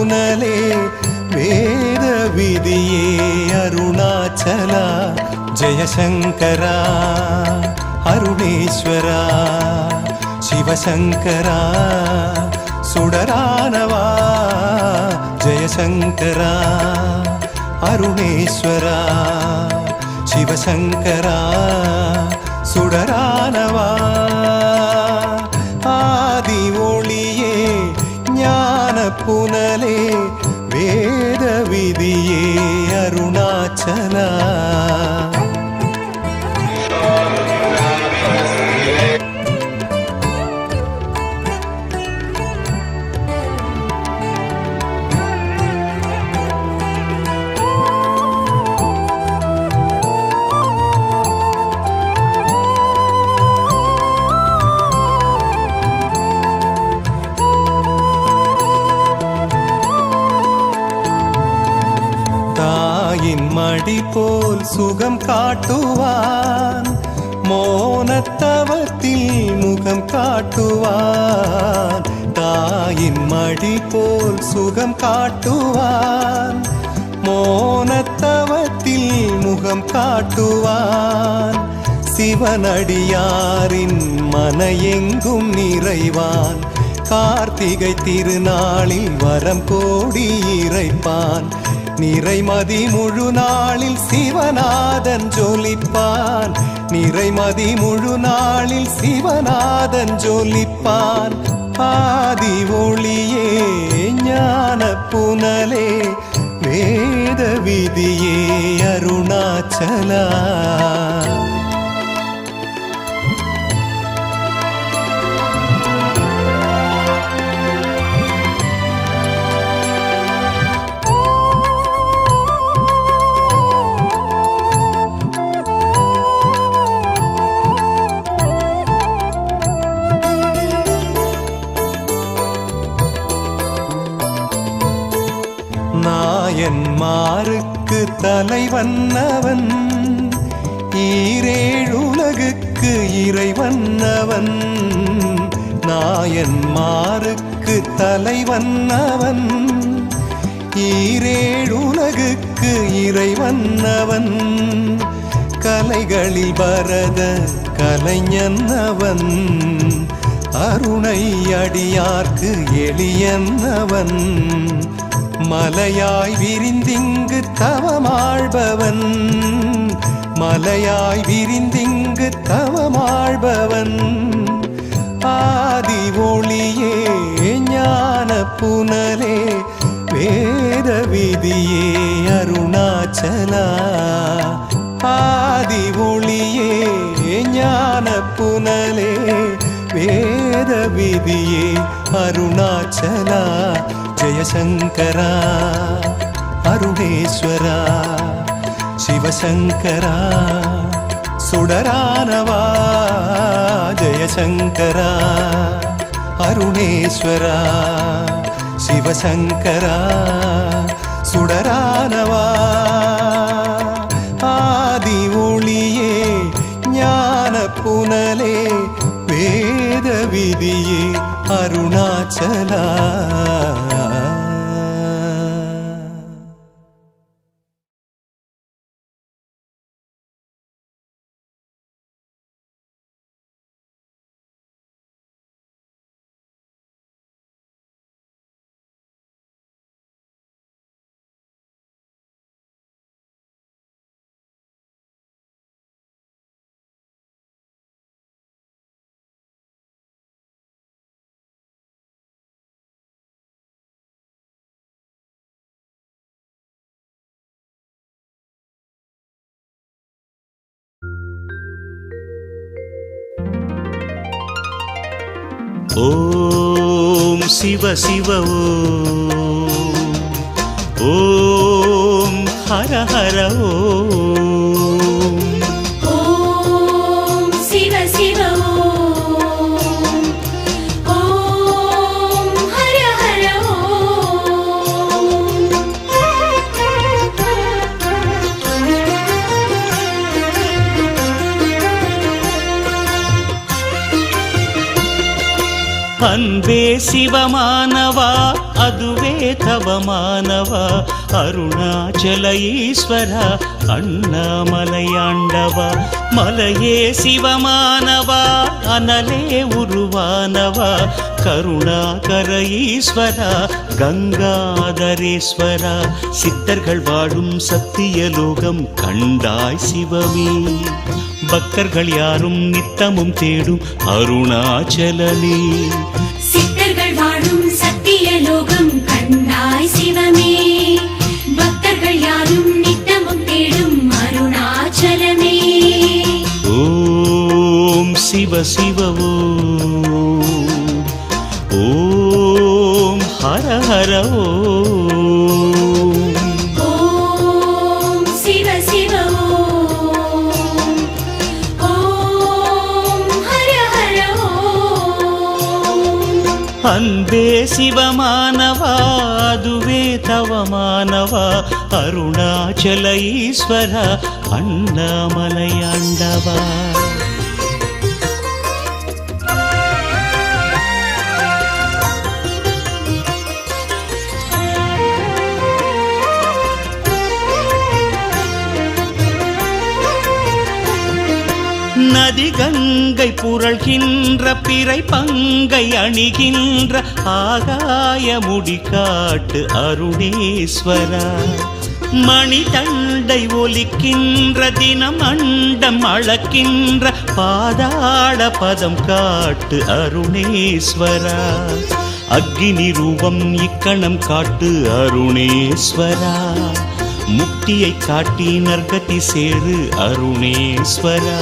புனலே வேத விதியே அருணாச்சலா ஜெயசங்கரா அருணேஸ்வரா சிவசங்கரா சுடரானவா ஜெயசங்கரா அருணேஸ்வரா சிவசங்கரா சுடரானவா புனலே வேத விதியே அருணாச்சலா. தாயின் மடி போல் சுகம் காட்டுவான். மோனத்தவத்தில் முகம் காட்டுவான். தாயின் மடி போல் சுகம் காட்டுவான். மோனத்தவத்தில் முகம் காட்டுவான். சிவனடியாரின் மன எங்கும் நிறைவான். கார்த்திகை திருநாளில் வரம் கோடி இறைப்பான். நிறைமதி முழு நாளில் சிவநாதன் ஜொலிப்பான். நிறைமதி முழு நாளில் சிவநாதன் ஜொலிப்பான். ஆதி ஒளியே ஞான புனலே வேத விதியே அருணாச்சலா. என்மாருக்கு தலைவன் அவன். ஈரேழுலகுக்கு இறைவன் அவன். கலைகளில் பரத கலைஞன் அவன். அருணை அடியார்க்கு எளியன் அவன். மலையாய் விரிந்திங்கு தவமாழ்பவன். மலையாய் விரிந்திங்கு தவமாழ்பவன். ஆ ஒளியே ஞான புனலே வேத விதியே அருணாச்சலா. ஆதி ஒளியே ஞான புனலே வேத விதியே அருணாச்சலா. ஜெயசங்கரா அருணேஸ்வரா. சிவசங்கரா சுடரானவா. ஜெயசங்கரா. அருணேஸ்வரா சிவசங்கரா சுடரானவா. ஆதி ஒளியே ஞான புனலே வேத விதியே அருணாச்சலா. ஓம் சிவ சிவ ஓம் ஓம் ஹர ஹர அன்பே சிவமானவா அதுவே தவமானவா அருணாச்சல ஈஸ்வரா அண்ணாமலையாண்டவா மலையே சிவமானவா அனலே உருவானவா கருணாகர ஈஸ்வரா கங்காதரேஸ்வரா சித்தர்கள் வாழும் சத்தியலோகம் கண்டாய் சிவமே. பக்தர்கள் யாரும் நித்தமும் தேடும் அருணாச்சலனே சித்தர்கள் வாழும் சத்திய லோகம் கண்டாய் சிவமே. பக்தர்கள் யாரும் நித்தமும் தேடும் அருணாச்சலமே. ஓம் சிவ சிவ ஓம் ஹர ஹர ஓம் அன்பே சிவமானவா அதுவே தவமானவா அருணாச்சல ஈஸ்வர நதி கங்கை புரள்கின்ற பிறை பங்கை அணிகின்ற ஆகாய முடிக்காட்டு அருணேஸ்வரா. மணி தண்டை ஒலிக்கின்ற தினம் அண்டம் அழக்கின்ற பாதாள பதம் காட்டு அருணேஸ்வரா. அக்னி ரூபம் இக்கணம் காட்டு அருணேஸ்வரா. முக்தியை காட்டி நர்கதி சேரு அருணேஸ்வரா.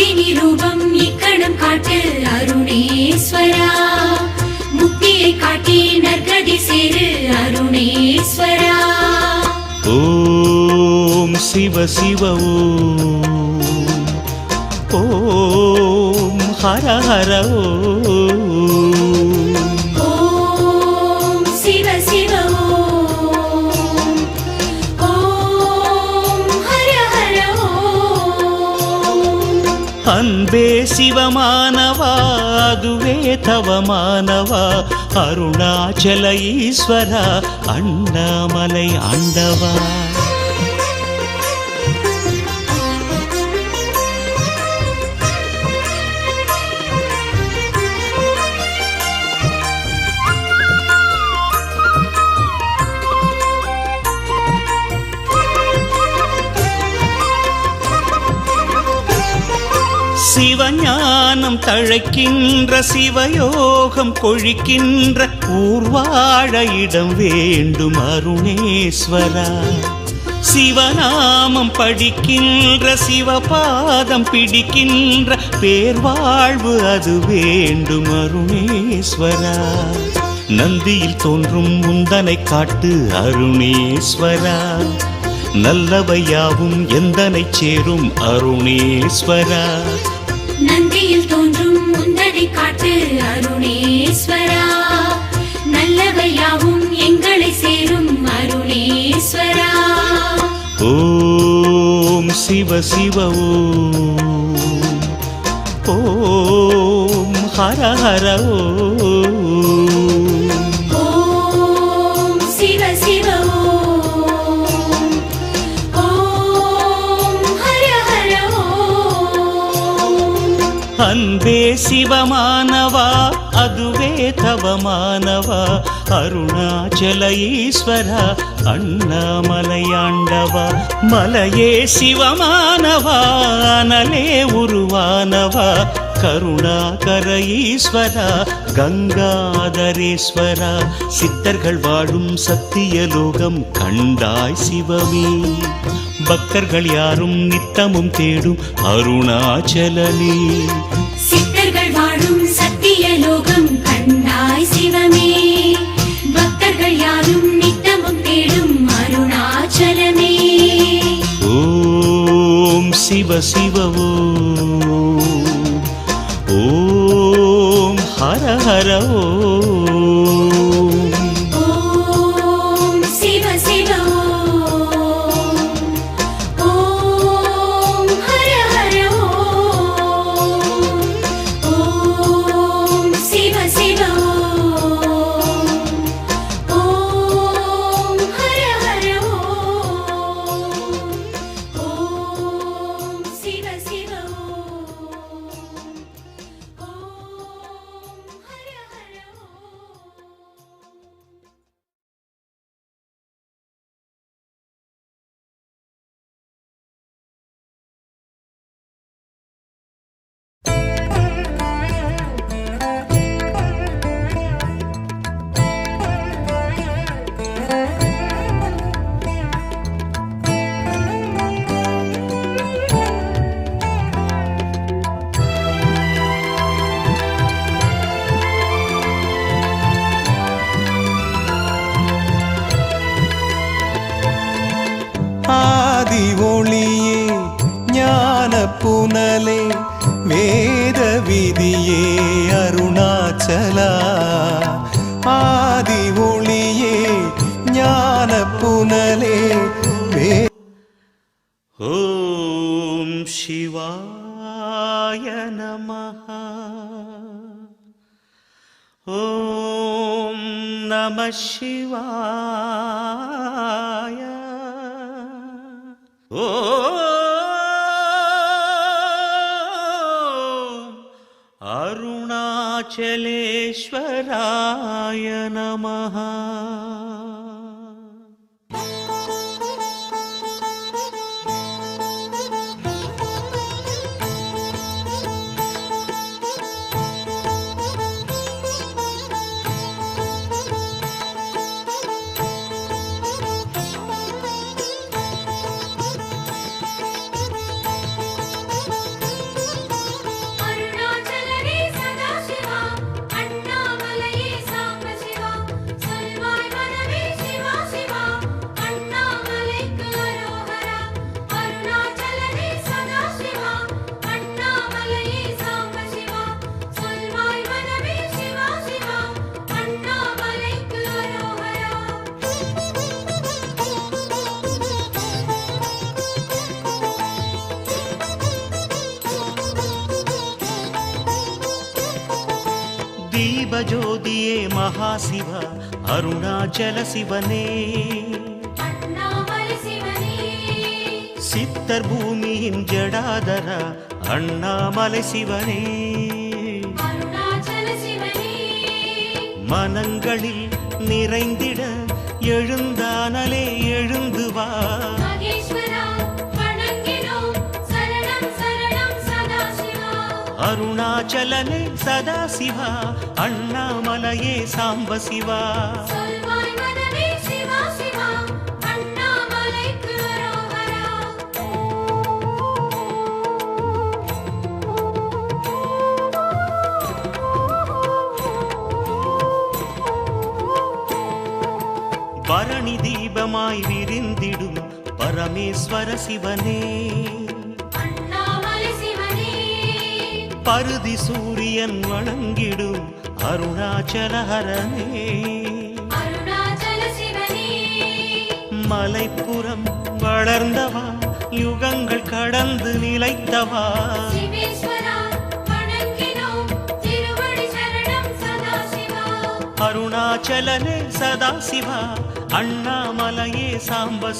அக்னி ரூபம் இக்கணம் காட்டு அருணேஸ்வரா. முக்தியை காட்டி நற்கதி சேரு அருணேஸ்வரா. ஓம் சிவ சிவ ஓம். ஓம் ஹர ஹர ஓம். அன்பே சிவமானவா அதுவே தவமானவா அருணாச்சல ஈஸ்வரா அண்ணாமலை ஆண்டவா. சிவஞானம் தழைக்கின்ற சிவயோகம் கொழிக்கின்ற ஊர்வாழ இடம் வேண்டும் அருணேஸ்வரா. சிவநாமம் படிக்கின்ற சிவபாதம் பிடிக்கின்ற பேர்வாழ்வு அது வேண்டும் அருணேஸ்வரா. நந்தியில் தோன்றும் முந்தனை காட்டு அருணேஸ்வரா. நல்லவையாவும் எந்தனை சேரும் அருணேஸ்வரா. நந்தியில் தோன்றும் முந்தனை காட்டு அருணேஸ்வரா. நல்லவையாவும் எங்களை சேரும் அருணேஸ்வரா. ஓம் சிவ சிவ ஓம். ஓம் ஹர ஹர ஓம். அன்பே சிவமானவா அதுவே தவமானவா? அருணாச்சல ஈஸ்வரா அண்ணாமலையாண்டவா மலையே சிவமானவா அனலே உருவானவா? கருணாகர ஈஸ்வரா கங்காதரேஸ்வரா? சித்தர்கள் வாழும் சத்தியலோகம் கண்டாய் சிவமே. பக்தர்கள் யாரும் நித்தமும் தேடும் அருணாச்சலனே சித்தர்கள் வாழும் சத்திய லோகம் கண்டாய் சிவமே. பக்தர்கள் யாரும் நித்தமும் தேடும் அருணாச்சலமே. ஓம் சிவ சிவ ஓம் ஹர ஹர பூனலே வேத விதியே அருணாச்சலா ஆதி ஒளியே ஞான புனலே ஓம் சிவாய நமஹ ஓம் நம சிவாய ஓ अरुणाचलेश्वराय नमः தீபஜோதியே மகாசிவ அருணாச்சல சிவனே சித்தர் பூமியின் ஜடாதர அண்ணாமலை சிவனே மனங்களில் நிறைந்திட எழுந்தானலே எழுந்து வா அருணாச்சலனே சதாசிவா அண்ணாமலையே சாம்ப சிவா பரணி தீபமாய் விரிந்திடும் பரமேஸ்வர சிவனே. பருதி சூரியன் வணங்கிடும் அருணாச்சலஹரனே. மலைப்புறம் வளர்ந்தவா யுகங்கள் கடந்து நிலைத்தவா. அருணாச்சலனே சதாசிவா அண்ணாமலையே சாம்ப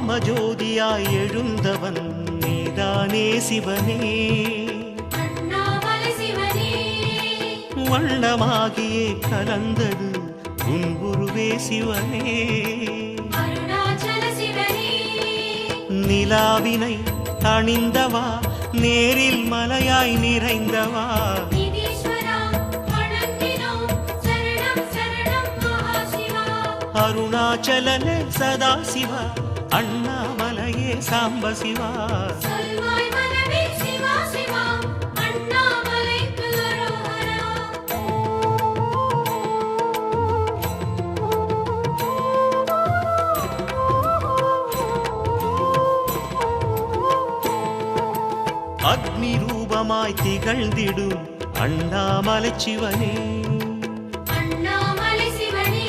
வாமஜோதியாய் எழுந்தவன் நீதானே சிவனே. வண்ணமாகியே கலந்தது உன் குருவே சிவனே. நிலாவினை அணிந்தவா நேரில் மலையாய் நிறைந்தவா. அருணாச்சலனே சதாசிவா. அண்ணாமலையே சாம்ப சிவா. அக்னி ரூபமாய் திகழ்ந்திடும் அண்ணாமலை சிவனே. அண்ணாமலை சிவனே.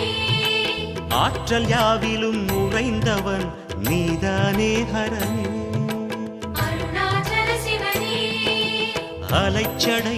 ஆற்றல் யாவிலும் உறைந்தவன் நீதானே சிவனே. அலைச்சடை